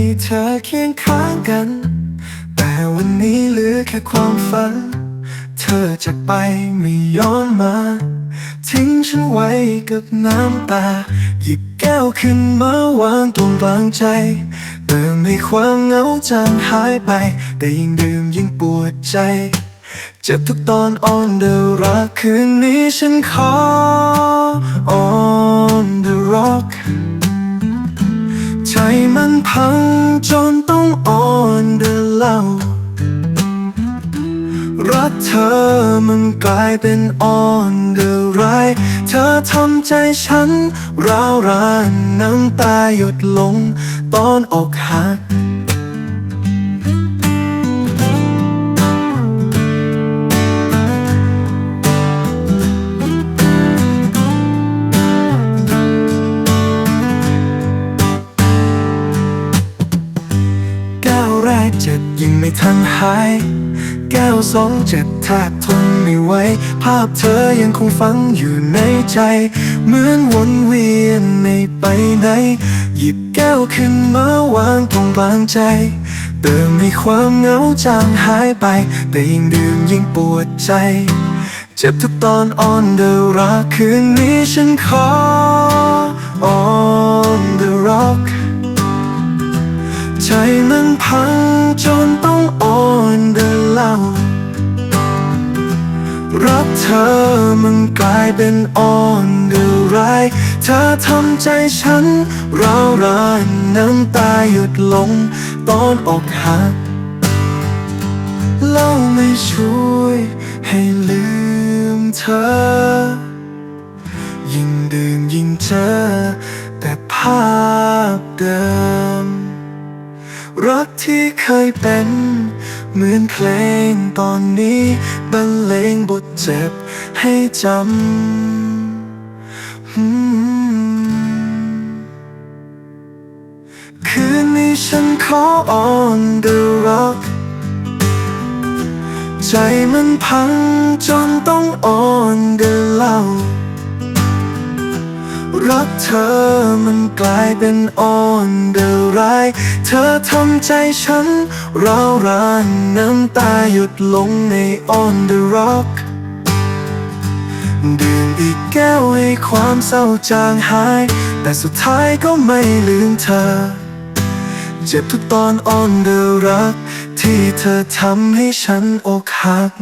ีเธอเคียงข้างกัน แต่วันนี้เหลือแค่ความฝัน เธอจากไปไม่ย้อนมา ทิ้งฉันไว้กับน้ำตา หยิบแก้วขึ้นมาวางตรงกลางใจ เติมให้ความเหงาจางหายไป แต่ยิ่งดื่มยิ่งปวดใจ เจ็บทุกตอนอ่อนเดอรักคืนนี้ฉันขอ on the rock มันพังจนต้อง on the low รักเธอมันกลายเป็น on the right เธอทำใจฉันร้าวรานน้ำตาหยดลงตอนอกหัก ยิ่งไม่ทันหาย แก้วสองเจ็บแทบทนไม่ไหว ภาพเธอยังคงฝังอยู่ในใจ เหมือนวนเวียนไม่ไปไหน หยิบแก้วขึ้นมาวางตรงกลางใจ เติมให้ความเหงาจางหายไป แต่ยิ่งดื่มยิ่งปวดใจ เจ็บทุกตอนอ่อนเดรักคืนนี้ฉันขอ อมันกลายเป็นอ่อนเดือร้ายเธอทำใจฉันร้าวรานน้ำตาหยุดลงตอนอกหักเล่าไม่ช่วยให้ลืมเธอ ยิ่งดื่มยิ่งเจอแต่ภาพเดิม รักที่เคยเป็น เหมือนเพลงตอนนี้บรรเลงบทเจ็บให้จำ คืนนี้ฉันขอ on the rock ใจมันพังจนต้อง on the low รักเธอมันกลายเป็น on the right เธอทำใจฉันร้าวรานน้ำตาหยุดลงใน on the rock ดื่มอีกแก้วให้ความเศร้าจางหาย แต่สุดท้ายก็ไม่ลืมเธอ เจ็บทุกตอน on the rock ที่เธอทำให้ฉันอกหัก